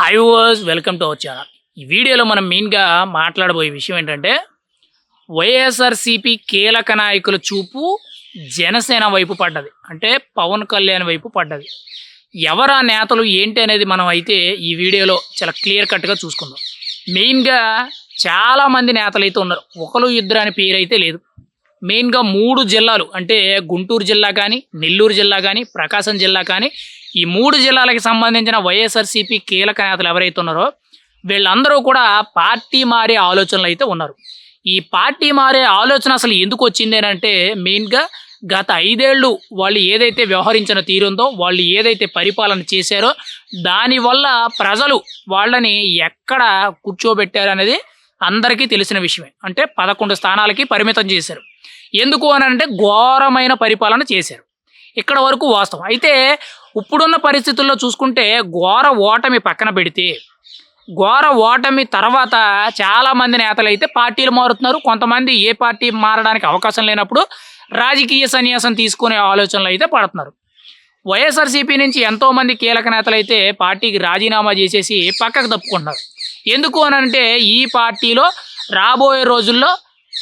Hi viewers welcome to our channel ఈ వీడియోలో మనం మెయిన్గా మాట్లాడబోయే విషయం ఏంటంటే వైఎస్ఆర్సిపి కీలక నాయకుల చూపు జనసేన వైపు పడ్డది. అంటే పవన్ కళ్యాణ్ వైపు పడ్డది. ఎవరా నేతలు ఏంటి అనేది మనం అయితే ఈ వీడియోలో చాలా క్లియర్ కట్గా చూసుకుందాం. మెయిన్గా చాలామంది నేతలు అయితే ఉన్నారు. ఒకరు ఇద్దరు అని పేరు అయితే లేదు. మెయిన్గా మూడు జిల్లాలు అంటే గుంటూరు జిల్లా కానీ నెల్లూరు జిల్లా కానీ ప్రకాశం జిల్లా కానీ ఈ మూడు జిల్లాలకు సంబంధించిన వైఎస్ఆర్సీపీ కీలక నేతలు ఎవరైతే ఉన్నారో వీళ్ళందరూ కూడా పార్టీ మారే ఆలోచనలు అయితే ఉన్నారు. ఈ పార్టీ మారే ఆలోచన అసలు ఎందుకు వచ్చింది అంటే మెయిన్గా గత ఐదేళ్ళు వాళ్ళు ఏదైతే వ్యవహరించిన తీరుందో వాళ్ళు ఏదైతే పరిపాలన చేశారో దానివల్ల ప్రజలు వాళ్ళని ఎక్కడ కూర్చోబెట్టారు అనేది అందరికీ తెలిసిన విషయమే. అంటే పదకొండు స్థానాలకి పరిమితం చేశారు. ఎందుకు అని అంటే ఘోరమైన పరిపాలన చేశారు. ఇక్కడ వరకు వాస్తవం. అయితే ఇప్పుడున్న పరిస్థితుల్లో చూసుకుంటే ఘోర ఓటమి పక్కన పెడితే ఘోర ఓటమి తర్వాత చాలామంది నేతలు అయితే పార్టీలు మారుతున్నారు. కొంతమంది ఏ పార్టీ మారడానికి అవకాశం లేనప్పుడు రాజకీయ సన్యాసం తీసుకునే ఆలోచనలు అయితే పడుతున్నారు. వైఎస్ఆర్సీపీ నుంచి ఎంతోమంది కీలక నేతలు అయితే పార్టీకి రాజీనామా చేసేసి పక్కకు తప్పుకుంటున్నారు. ఎందుకు అని అంటే ఈ పార్టీలో రాబోయే రోజుల్లో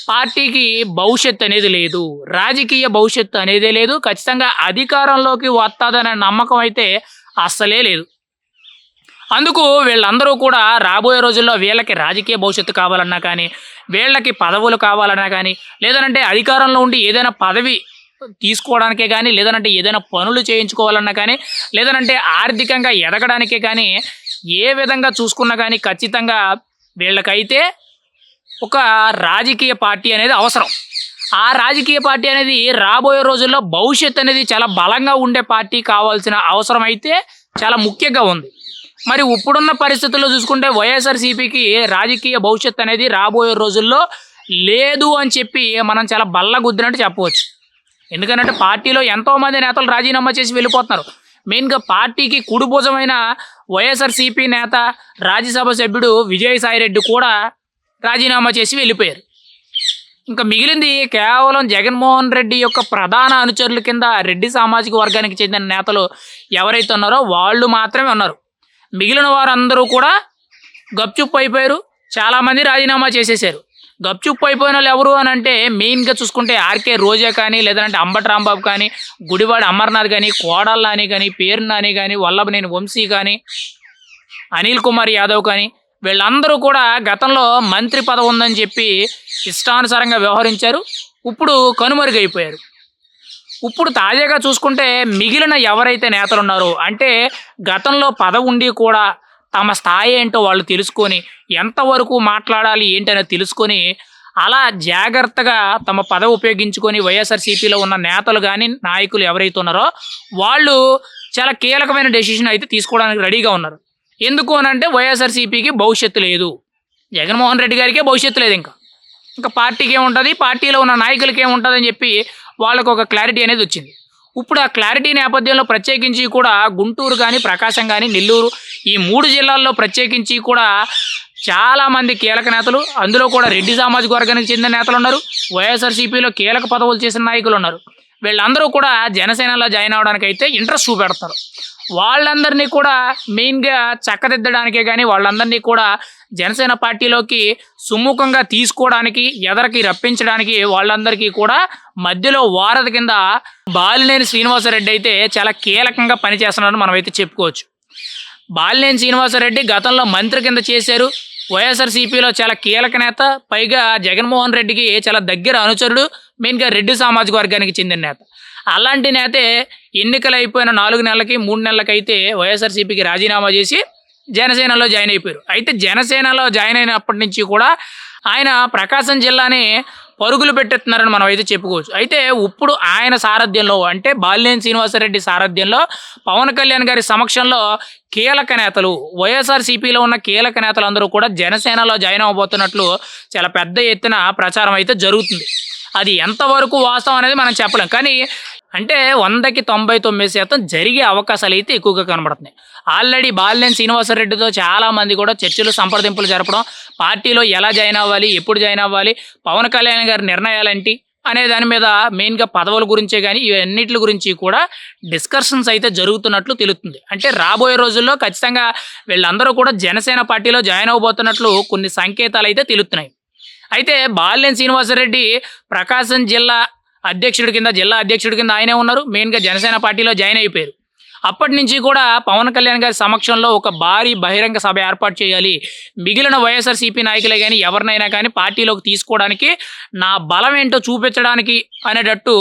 పార్టీకి భవిష్యత్తు అనేది లేదు రాజకీయ భవిష్యత్తు అనేదే లేదు ఖచ్చితంగా అధికారంలోకి వస్తుందనే నమ్మకం అయితే అస్సలే లేదు. అందుకు వీళ్ళందరూ కూడా రాబోయే రోజుల్లో వీళ్ళకి రాజకీయ భవిష్యత్తు కావాలన్నా కానీ వీళ్ళకి పదవులు కావాలన్నా కానీ లేదనంటే అధికారంలో ఉండి ఏదైనా పదవి తీసుకోవడానికే కానీ లేదనంటే ఏదైనా పనులు చేయించుకోవాలన్నా కానీ లేదనంటే ఆర్థికంగా ఎదగడానికే కానీ ఏ విధంగా చూసుకున్నా కానీ ఖచ్చితంగా వీళ్ళకైతే ఒక రాజకీయ పార్టీ అనేది అవసరం. ఆ రాజకీయ పార్టీ అనేది రాబోయే రోజుల్లో భవిష్యత్ అనేది చాలా బలంగా ఉండే పార్టీ కావాల్సిన అవసరం అయితే చాలా ముఖ్యంగా ఉంది. మరి ఇప్పుడున్న పరిస్థితుల్లో చూసుకుంటే వైఎస్ఆర్సీపీకి రాజకీయ భవిష్యత్ అనేది రాబోయే రోజుల్లో లేదు అని చెప్పి మనం చాలా బల్లగుద్దినట్టు చెప్పవచ్చు. ఎందుకంటే పార్టీలో ఎంతోమంది నేతలు రాజీనామా చేసి వెళ్ళిపోతున్నారు. మెయిన్గా పార్టీకి కుడిభుజమైన వైఎస్ఆర్సీపీ నేత రాజ్యసభ సభ్యుడు విజయసాయిరెడ్డి కూడా రాజీనామా చేసి వెళ్ళిపోయారు. ఇంకా మిగిలింది కేవలం జగన్మోహన్ రెడ్డి యొక్క ప్రధాన అనుచరుల కింద రెడ్డి సామాజిక వర్గానికి చెందిన నేతలు ఎవరైతే ఉన్నారో వాళ్ళు మాత్రమే ఉన్నారు. మిగిలిన వారందరూ కూడా గప్చుప్ అయిపోయారు. చాలామంది రాజీనామా చేసేసారు. గప్చుప్ అయిపోయిన వాళ్ళు ఎవరు అని అంటే మెయిన్గా చూసుకుంటే ఆర్కే రోజా కానీ లేదంటే అంబటి రాంబాబు కానీ గుడివాడ అమర్నాథ్ కానీ కోడల్ నాని కానీ పేరు నాని కానీ వల్లభనేని వంశీ కానీ అనిల్ కుమార్ యాదవ్ కానీ వీళ్ళందరూ కూడా గతంలో మంత్రి పదవి ఉందని చెప్పి ఇష్టానుసారంగా వ్యవహరించారు. ఇప్పుడు కనుమరుగైపోయారు. ఇప్పుడు తాజాగా చూసుకుంటే మిగిలిన ఎవరైతే నేతలు ఉన్నారో అంటే గతంలో పదవి ఉండి కూడా తమ స్థాయి ఏంటో వాళ్ళు తెలుసుకొని ఎంతవరకు మాట్లాడాలి ఏంటనే తెలుసుకొని అలా జాగ్రత్తగా తమ పదవి ఉపయోగించుకొని వైఎస్ఆర్సీపీలో ఉన్న నేతలు కానీ నాయకులు ఎవరైతే ఉన్నారో వాళ్ళు చాలా కీలకమైన డెసిషన్ అయితే తీసుకోవడానికి రెడీగా ఉన్నారు. ఎందుకు అని అంటే వైఎస్ఆర్సీపీకి భవిష్యత్తు లేదు. జగన్మోహన్ రెడ్డి గారికే భవిష్యత్తు లేదు ఇంకా. ఇంకా పార్టీకి ఏముంటుంది? పార్టీలో ఉన్న నాయకులకి ఏముంటుందని చెప్పి వాళ్ళకు ఒక క్లారిటీ అనేది వచ్చింది. ఇప్పుడు ఆ క్లారిటీ నేపథ్యంలో ప్రత్యేకించి కూడా గుంటూరు కానీ ప్రకాశం కానీ నెల్లూరు ఈ మూడు జిల్లాల్లో ప్రత్యేకించి కూడా చాలామంది కీలక నేతలు అందులో కూడా రెడ్డి సామాజిక వర్గానికి చెందిన నేతలు ఉన్నారు. వైఎస్ఆర్సీపీలో కీలక పదవులు చేసిన నాయకులు ఉన్నారు. వీళ్ళందరూ కూడా జనసేనలో జాయిన్ అవడానికి అయితే ఇంట్రెస్ట్ చూపెడతారు. వాళ్ళందరినీ కూడా మెయిన్గా చక్కదిద్దడానికే కానీ వాళ్ళందరినీ కూడా జనసేన పార్టీలోకి సుముఖంగా తీసుకోవడానికి ఎదరికి రప్పించడానికి వాళ్ళందరికీ కూడా మధ్యలో వారధి కింద బాలినేని శ్రీనివాసరెడ్డి అయితే చాలా కీలకంగా పనిచేస్తున్నారని మనమైతే చెప్పుకోవచ్చు. బాలినేని శ్రీనివాసరెడ్డి గతంలో మంత్రి కింద చేశారు. వైఎస్ఆర్సీపీలో చాలా కీలక నేత పైగా జగన్మోహన్ రెడ్డికి చాలా దగ్గర అనుచరుడు మెయిన్గా రెడ్డి సామాజిక వర్గానికి చెందిన నేత. అలాంటి నేతే ఎన్నికలు అయిపోయిన నాలుగు నెలలకి మూడు నెలలకైతే వైఎస్ఆర్సీపీకి రాజీనామా చేసి జనసేనలో జాయిన్ అయిపోయారు. అయితే జనసేనలో జాయిన్ అయినప్పటి నుంచి కూడా ఆయన ప్రకాశం జిల్లాని పరుగులు పెట్టేస్తున్నారని మనం అయితే చెప్పుకోవచ్చు. అయితే ఇప్పుడు ఆయన సారథ్యంలో అంటే బాలినేని శ్రీనివాసరెడ్డి సారథ్యంలో పవన్ కళ్యాణ్ గారి సమక్షంలో కీలక నేతలు వైఎస్ఆర్సీపీలో ఉన్న కీలక నేతలు అందరూ కూడా జనసేనలో జాయిన్ అవ్వబోతున్నట్లు చాలా పెద్ద ఎత్తున ప్రచారం అయితే జరుగుతుంది. అది ఎంతవరకు వాస్తవం అనేది మనం చెప్పలేం. కానీ అంటే వందకి తొంభై తొమ్మిది శాతం జరిగే అవకాశాలు అయితే ఎక్కువగా కనబడుతున్నాయి. ఆల్రెడీ బాలినేని శ్రీనివాసరెడ్డితో చాలా మంది కూడా చర్చలు సంప్రదింపులు జరపడం పార్టీలో ఎలా జాయిన్ అవ్వాలి ఎప్పుడు జాయిన్ అవ్వాలి పవన్ కళ్యాణ్ గారి నిర్ణయాలేంటి అనే దాని మీద మెయిన్గా పదవుల గురించే కానీ ఇవన్నిటి గురించి కూడా డిస్కషన్స్ అయితే జరుగుతున్నట్లు తెలుస్తుంది. అంటే రాబోయే రోజుల్లో ఖచ్చితంగా వీళ్ళందరూ కూడా జనసేన పార్టీలో జాయిన్ అవబోతున్నట్లు కొన్ని సంకేతాలు అయితే తెలుస్తున్నాయి. అయితే బాలినేని శ్రీనివాసరెడ్డి ప్రకాశం జిల్లా అధ్యక్షుడి కింద జిల్లా అధ్యక్షుడి కింద ఆయనే ఉన్నారు. మెయిన్గా జనసేన పార్టీలో జాయిన్ అయిపోయారు. అప్పటి నుంచి కూడా పవన్ కళ్యాణ్ గారి సమక్షంలో ఒక భారీ బహిరంగ సభ ఏర్పాటు చేయాలి. మిగిలిన వైఎస్ఆర్సీపీ నాయకులే కానీ ఎవరినైనా కానీ పార్టీలోకి తీసుకోవడానికి నా బలం ఏంటో చూపించడానికి అనేటట్టు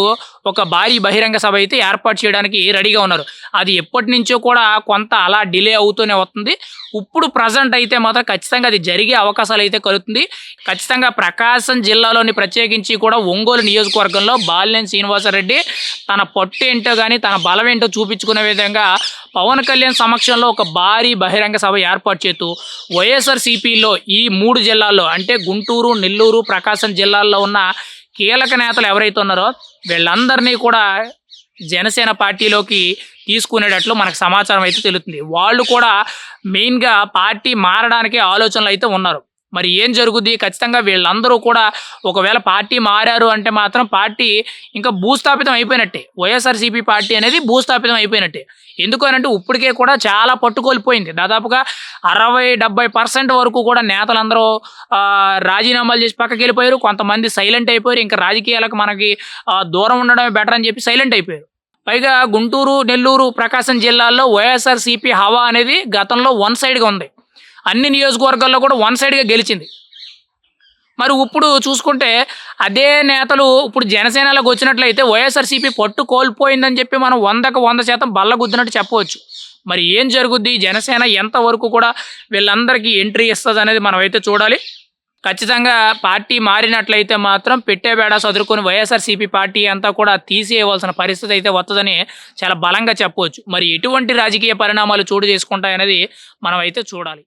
ఒక భారీ బహిరంగ సభ అయితే ఏర్పాటు చేయడానికి రెడీగా ఉన్నారు. అది ఎప్పటి నుంచో కూడా కొంత అలా డిలే అవుతూనే వస్తుంది. ఇప్పుడు ప్రజెంట్ అయితే మాత్రం ఖచ్చితంగా అది జరిగే అవకాశాలు అయితే కలుగుతుంది. ఖచ్చితంగా ప్రకాశం జిల్లాలోని ప్రత్యేకించి కూడా ఒంగోలు నియోజకవర్గంలో బాలినేని శ్రీనివాసరెడ్డి తన పట్టు ఏంటో కానీ తన బలం ఏంటో చూపించుకునే విధంగా పవన్ కళ్యాణ్ సమక్షంలో ఒక భారీ బహిరంగ సభ ఏర్పాటు చేస్తూ వైఎస్ఆర్ సిపిలో ఈ మూడు జిల్లాల్లో అంటే గుంటూరు నెల్లూరు ప్రకాశం జిల్లాల్లో ఉన్న కీలక నేతలు ఎవరైతే ఉన్నారో వీళ్ళందరినీ కూడా జనసేన పార్టీలోకి తీసుకునేటట్లు మనకు సమాచారం అయితే తెలుస్తుంది. వాళ్ళు కూడా మెయిన్గా పార్టీ మారడానికి ఆలోచనలు అయితే ఉన్నారు. మరి ఏం జరుగుద్ది? ఖచ్చితంగా వీళ్ళందరూ కూడా ఒకవేళ పార్టీ మారారు అంటే మాత్రం పార్టీ ఇంకా భూస్థాపితం అయిపోయినట్టే. వైఎస్ఆర్సీపీ పార్టీ అనేది భూస్థాపితం అయిపోయినట్టే. ఎందుకు అని అంటే ఇప్పటికే కూడా చాలా పట్టుకోల్పోయింది. దాదాపుగా అరవై డెబ్బై పర్సెంట్ వరకు కూడా నేతలందరూ రాజీనామాలు చేసి పక్కకి వెళ్ళిపోయారు. కొంతమంది సైలెంట్ అయిపోయారు. ఇంకా రాజకీయాలకు మనకి దూరం ఉండడమే బెటర్ అని చెప్పి సైలెంట్ అయిపోయారు. పైగా గుంటూరు నెల్లూరు ప్రకాశం జిల్లాల్లో వైఎస్ఆర్సీపీ హవా అనేది గతంలో వన్ సైడ్గా ఉంది. అన్ని నియోజకవర్గాల్లో కూడా వన్ సైడ్గా గెలిచింది. మరి ఇప్పుడు చూసుకుంటే అదే నేతలు ఇప్పుడు జనసేనలోకి వచ్చినట్లయితే వైఎస్ఆర్సీపీ పట్టు కోల్పోయిందని చెప్పి మనం వందకు వంద శాతం బల్లగుద్దినట్టు చెప్పవచ్చు. మరి ఏం జరుగుద్ది? జనసేన ఎంతవరకు కూడా వీళ్ళందరికీ ఎంట్రీ ఇస్తుంది అనేది మనం అయితే చూడాలి. ఖచ్చితంగా పార్టీ మారినట్లయితే మాత్రం పెట్టే బేడ చదువుకొని వైఎస్ఆర్సీపీ పార్టీ అంతా కూడా తీసేయవలసిన పరిస్థితి అయితే వస్తుందని చాలా బలంగా చెప్పవచ్చు. మరి ఎటువంటి రాజకీయ పరిణామాలు చోటు చేసుకుంటాయనేది మనం అయితే చూడాలి.